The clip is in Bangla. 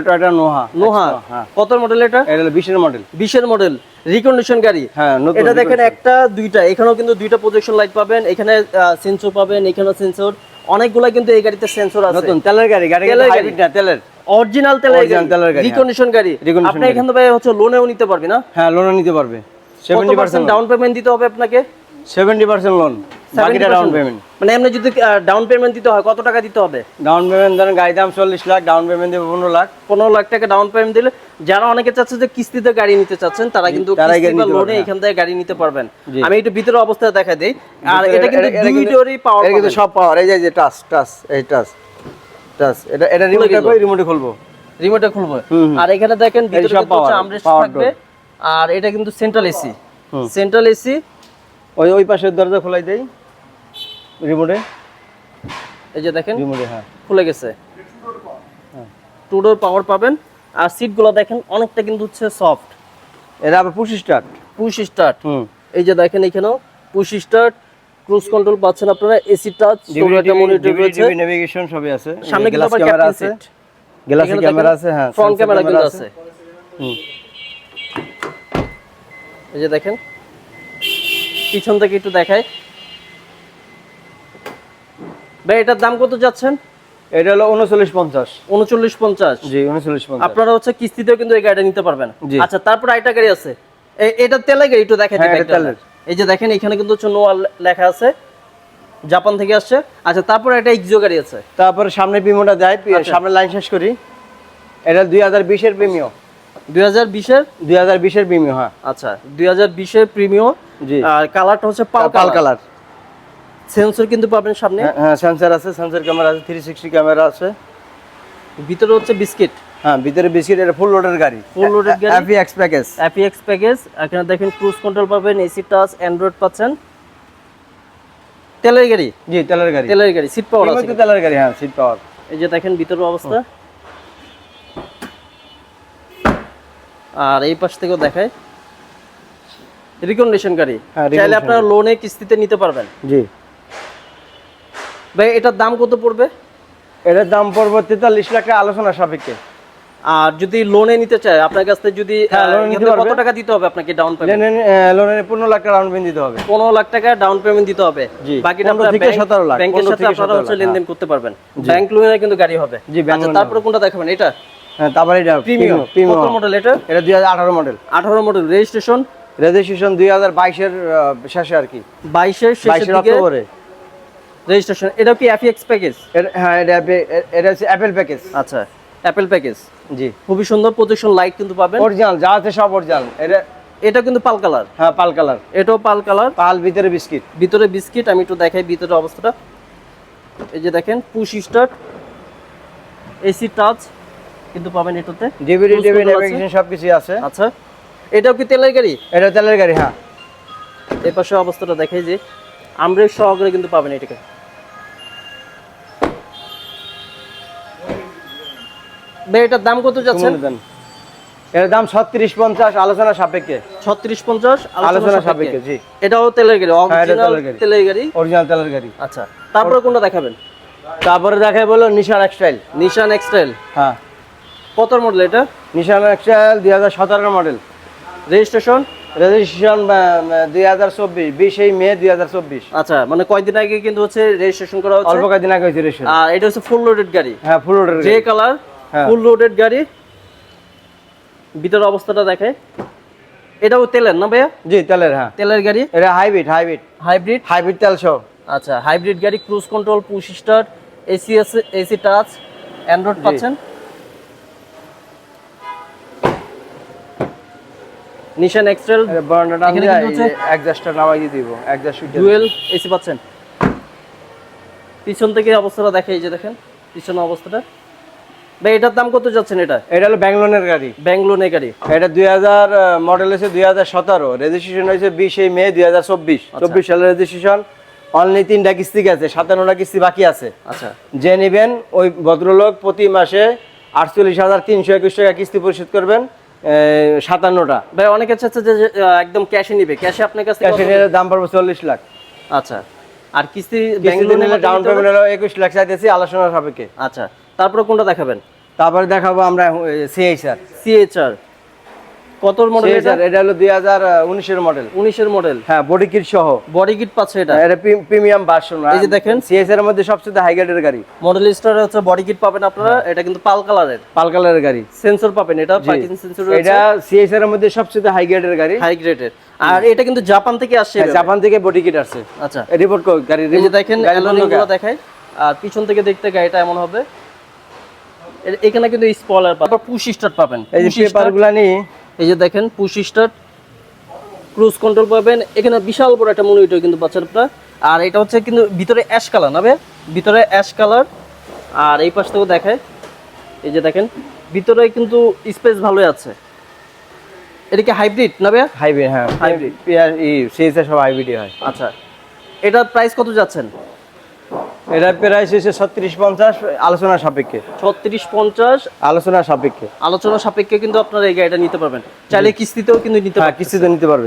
এটা একটা নোহা নোহা হ্যাঁ। কত মডেল এটা? এটা হলো বিশের মডেল বিশের মডেল রিকন্ডিশন গাড়ি। হ্যাঁ এটা দেখেন একটা দুইটা। এখানেও কিন্তু দুইটা প্রজেকশন লাইট পাবেন। এখানে সেন্সর পাবেন এখানেও সেন্সর অনেকগুলা কিন্তু এই গাড়িতে সেন্সর আছে। নতুন তেলের গাড়ি। গাড়ি তেলের হাইব্রিড না তেলের। অরিজিনাল তেলের Original গাড়ি, রিকন্ডিশন গাড়ি Recondition আপনি গাড়ি। এখান থেকে হচ্ছে লোনেও নিতে পারবেন না? হ্যাঁ লোন নিতে পারবে। কত seventy percent percent down payment দিতে হবে আপনাকে? সেভেন্টি পার্সেন্ট লোন বাকিটা ডাউন পেমেন্ট মানে এমনি যদি ডাউন পেমেন্ট দিতে হয় কত টাকা দিতে হবে? ডাউন পেমেন্ট ধরেন গাড়ি দাম চল্লিশ লাখ ডাউন পেমেন্ট দেবে পনেরো লাখ। পনেরো লাখ টাকা ডাউন পেমেন্ট দিলে যারা অনেকে চাচ্ছে যে কিস্তিতে গাড়ি নিতে চাচ্ছেন তারা কিন্তু লোনে হ্যাঁ। এখান থেকে গাড়ি নিতে পারবেন। আমি একটু ভিতরে অবস্থা দেখা দেই। আর এটা কিন্তু এটা- এটা দুই কিন্তু- ডোরই পাওয়ার এটা কিন্তু সব পাওয়ার এই যে যে টাচ টাচ এই টাচ টাচ এটা এটা রিমোট খুলবো। রিমোটে খুলবো। আর এখানে দেখেন ভিতরে সব power থাকবে। আর এটা কিন্তু সেন্ট্রাল এসি সেন্ট্রাল এসি ওই ওই পাশের দরজা খোলাই দেই। রিমোটে? এই যে দেখেন রিমোটে হ্যাঁ। খুলে গেছে। টু ডোর পাওয়ার পাবেন। আর সিটগুলো দেখেন অনেকটা কিন্তু হচ্ছে সফট এটা আবার পুশ স্টার্ট পুশ স্টার্ট হুম। এই যে দেখেন এখানেও পুশ স্টার্ট ক্রুজ কন্ট্রোল পাচ্ছেন আপনারা এসি টাচ একটা মনিটর রয়েছে। নেভিগেশন সবই আছে। সামনে গ্লাস ক্যামেরা আছে। গ্লাসে ক্যামেরা আছে হ্যাঁ ফ্রন্ট ক্যামেরা কিন্তু আছে। হুম। এই যে দেখেন পিছন থেকে একটু দেখাই। ভাই এটার দাম কত যাচ্ছেন? এটা হলো উনচল্লিশ পঞ্চাশ। উনচল্লিশ পঞ্চাশ? জি উনচল্লিশ পঞ্চাশ। আপনারা হচ্ছে কিস্তিতেও কিন্তু এই গাড়িটা নিতে পারবেন। আচ্ছা তারপর আরেকটা গাড়ি আছে। এটা তেলের গাড়ি একটু হ্যাঁ। এই যে দেখেন এখানে কিন্তু হচ্ছে নোয়া লেখা আছে। জাপান থেকে আসছে। আচ্ছা তারপর একটা ইকজো গাড়ি আছে। তারপরে সামনে প্রিমিওটা দেয় আচ্ছা। সামনে লাইন শেষ করি। এটা দুই হাজার বিশের প্রিমিও। দুই হাজার বিশের? দুই হাজার বিশের প্রিমিও হ্যাঁ। আচ্ছা দুই হাজার বিশের প্রিমিয়ম জি। আর কালারটা হচ্ছে পাল কালার। সেন্সর কিন্তু পাবেন সামনে। হ্যাঁ সেন্সার আছে সেন্সার ক্যামেরা আছে থ্রি সিক্সটি ক্যামেরা আছে। ভিতরে হচ্ছে বিস্কিট। হ্যাঁ ভিতরে বিস্কিট এটা ফুল লোডের গাড়ি। Full loaded গাড়ি। প্যাকেজ অ্যাপিএক্স প্যাকেজ এখানে দেখেন ক্রুজ কন্ট্রোল পাবেন এসি টাচ অ্যান্ড্রয়েড পাচ্ছেন। তেলের গাড়ি? জি তেলের গাড়ি। তেলের গাড়ি সিট পাওয়ার আছে তেলের গাড়ি হ্যাঁ সিট পাওয়ার এই যে দেখেন ভিতরের অবস্থা। আর এই পাশ থেকেও দেখায়। রিকন্ডিশন গাড়ি। হ্যাঁ, চাইলে আপনারা লোনে কিস্তিতে নিতে পারবেন। জি। ভাই এটার দাম কত পড়বে? এটার দাম পড়বে তেতাল্লিশ লাখ আলোচনা সাপেক্ষে। আর যদি লোনে নিতে চায় আপনার কাছ থেকে যদি হ্যাঁ, কত টাকা দিতে হবে আপনাকে ডাউন পেমেন্ট লোনের পনেরো লাখ টাকা ডাউন পেমেন্ট দিতে হবে। পনেরো লাখ টাকা ডাউন পেমেন্ট দিতে হবে। বাকিটা 15 থেকে 17 লাখ, ব্যাংকের সাথে আপনারা হচ্ছে লেনদেন করতে পারবেন। ব্যাংক লোনে কিন্তু গাড়ি হবে। জি, আচ্ছা তারপরে কোনটা দেখাবেন? এটা? হ্যাঁ তারপরে এটা প্রিমিয়াম কত মডেল এটা? এটা দুই হাজার আঠারো মডেল আঠারো মডেল রেজিস্ট্রেশন রেজিস্ট্রেশন দুই হাজার বাইশের শেষে আর কি। বাইশের বাইশের অক্টোবরে। রেজিস্ট্রেশন এটা কি এফএক্স প্যাকেজ হ্যাঁ এটা এটা হচ্ছে অ্যাপেল প্যাকেজ আচ্ছা অ্যাপেল প্যাকেজ জি। খুবই সুন্দর প্রজেকশন লাইট কিন্তু পাবেন। অরিজিনাল যা আছে সব অরিজিনাল এটা এটা কিন্তু পাল কালার হ্যাঁ পাল কালার এটাও পাল কালার পাল ভিতরে বিস্কিট। ভিতরে বিস্কিট আমি একটু দেখাই ভিতরে অবস্থাটা। এই যে দেখেন পুশ স্টার্ট এসি টাচ কিন্তু পাবেন এটাতে। ডিভিডি আছে? নেভিগেশন সব কিছু আছে। আচ্ছা এটাও কি তেলের গাড়ি? এটা তেলের গাড়ি হ্যাঁ। এই পাশে অবস্থাটা দেখাই যে আমব্রেক সহকারে কিন্তু পাবেন এটাকে। এটার দাম কত যাচ্ছেন? কমানো এর দাম ছত্রিশ পঞ্চাশ আলোচনা সাপেক্ষে। ছত্রিশ পঞ্চাশ আলোচনা সাপেক্ষে। জি। এটাও তেলের গাড়ি হ্যাঁ, অরিজিনাল তেলের গাড়ি। অরিজিনাল তেলের গাড়ি। আচ্ছা তারপরে কোনটা দেখাবেন? তারপরে দেখাই বলো নিশান এক্সটাইল নিশান এক্সটাইল হ্যাঁ। কত মডেল এটা? নিশান এক্সটাইল দুই হাজার সতেরো মডেল রেজিস্ট্রেশন রেজিস্ট্রেশন দুই হাজার চব্বিশ বিশে মে দুই হাজার চব্বিশ। আচ্ছা মানে কয়দিন আগে কিন্তু হচ্ছে রেজিস্ট্রেশন করা হচ্ছে? অল্প কয়েকদিন আগে হয়েছে রেজিস্ট্রেশন আর এটা হচ্ছে ফুল লোডেড গাড়ি। হ্যাঁ ফুল রোডের যে কালার। ফুল লোডেড গাড়ি। ভিতর অবস্থাটা দেখে এটাও তেলের না ভাইয়া? জি তেলের হ্যাঁ। তেলের গাড়ি? এটা হাইব্রিড হাইব্রিড হাইব্রিড হাইব্রিড তেল সহ। আচ্ছা হাইব্রিড গাড়ি cruise control push start AC AC touch Android পাচ্ছেন? নিশান এক্সট্রেল বারান্ডাটা হচ্ছে- একজাস্টটা নামাই দিয়ে দিব একজাস্ট ডুয়েল এসি পাচ্ছেন। পিছন থেকে অবস্থাটা দেখে এই যে দেখেন পিছনের অবস্থাটা। ভাই এটার দাম কত যাচ্ছেন এটা? এটা হলো ব্যাঙ্গলোনের গাড়ি। ব্যাঙ্গলোনে গাড়ি। এটা দুই হাজার মডেল হচ্ছে দুই হাজার সতেরো। রেজিস্ট্রেশন হয়েছে বিশে মে দুই হাজার চব্বিশ। আচ্ছা। চব্বিশ সালের রেজিস্ট্রেশন অনলি তিনটা কিস্তি গেছে সাতান্নটা কিস্তি বাকি আছে। আচ্ছা। যে নেবেন ওই ভদ্রলোক প্রতি মাসে আটচল্লিশ হাজার তিনশো একুশ টাকা কিস্তি পরিশোধ করবেন সাতান্নটা। ভাই অনেকে চাচ্ছে যে একদম ক্যাশে নিবে। ক্যাশে আপনার কাছে ক্যাশে দাম পড়বে চল্লিশ লাখ। আচ্ছা। আর কিস্তি ব্যাংকে ব্যাঙ্গলোনে ডাউন পেমেন্ট হলো একুশ লাখ চাইতেছি আলোচনা সাপেক্ষে। আচ্ছা তারপরে কোনটা দেখাবেন? তারপরে দেখাবো আমরা সিএইচআর সিএচআর কত মডেল এটা? হলো মডেল মডেল হ্যাঁ বডি কিট সহ। বডি কিট পাচ্ছে এটা? এটা প্রিমিয়াম ভার্সন এই যে দেখেন। সিএইচআর এর মধ্যে সবচেয়ে হাই গ্রেডের গাড়ি। মডেল স্টার হচ্ছে বডি কিট পাবেন আপনারা এটা কিন্তু পাল কালারের পাল কালারের গাড়ি। সেন্সর পাবেন এটা পার্কিং সেন্সর এটা সিএইচআর এর মধ্যে সবচেয়ে হাই গ্রেডের গাড়ি। হাই গ্রেডের আর এটা কিন্তু জাপান থেকে আসছে হ্যাঁ, জাপান থেকে বডি কিট আসছে। আচ্ছা। রিপোর্ট গাড়ি এই যে দেখেন আর পিছন থেকে দেখতে গাড়িটা এমন হবে। এখানে কিন্তু স্পলার পাবেন। পুশ স্টার্ট পাবেন। এই যে Push পেপারগুলা নিয়ে এই যে দেখেন পুশ স্টার্ট ক্রুজ কন্ট্রোল পাবেন। এখানে বিশাল বড় একটা মনিটর কিন্তু বাচ্চার আপনার। আর এটা হচ্ছে কিন্তু ভিতরে অ্যাশ কালার না ভিতরে অ্যাশ কালার আর এই পাশ থেকেও দেখায় এই যে দেখেন ভিতরে কিন্তু স্পেস ভালোই আছে। এটা কি হাইব্রিড না ভাইয়া হাইব্রিড হ্যাঁ। Hybrid। সিএইচআর সব হাইব্রিড হয়। আচ্ছা এটার প্রাইস কত যাচ্ছেন? এটা প্রাইস হচ্ছে ছত্রিশ পঞ্চাশ আলোচনা সাপেক্ষে। ছত্রিশ পঞ্চাশ। আলোচনা সাপেক্ষে। আলোচনা সাপেক্ষে কিন্তু আপনারা এই গাড়িটা নিতে পারবেন। চাইলে কিস্তিতেও কিন্তু নিতে হ্যাঁ পারবেন কিস্তিতে নিতে পারবে।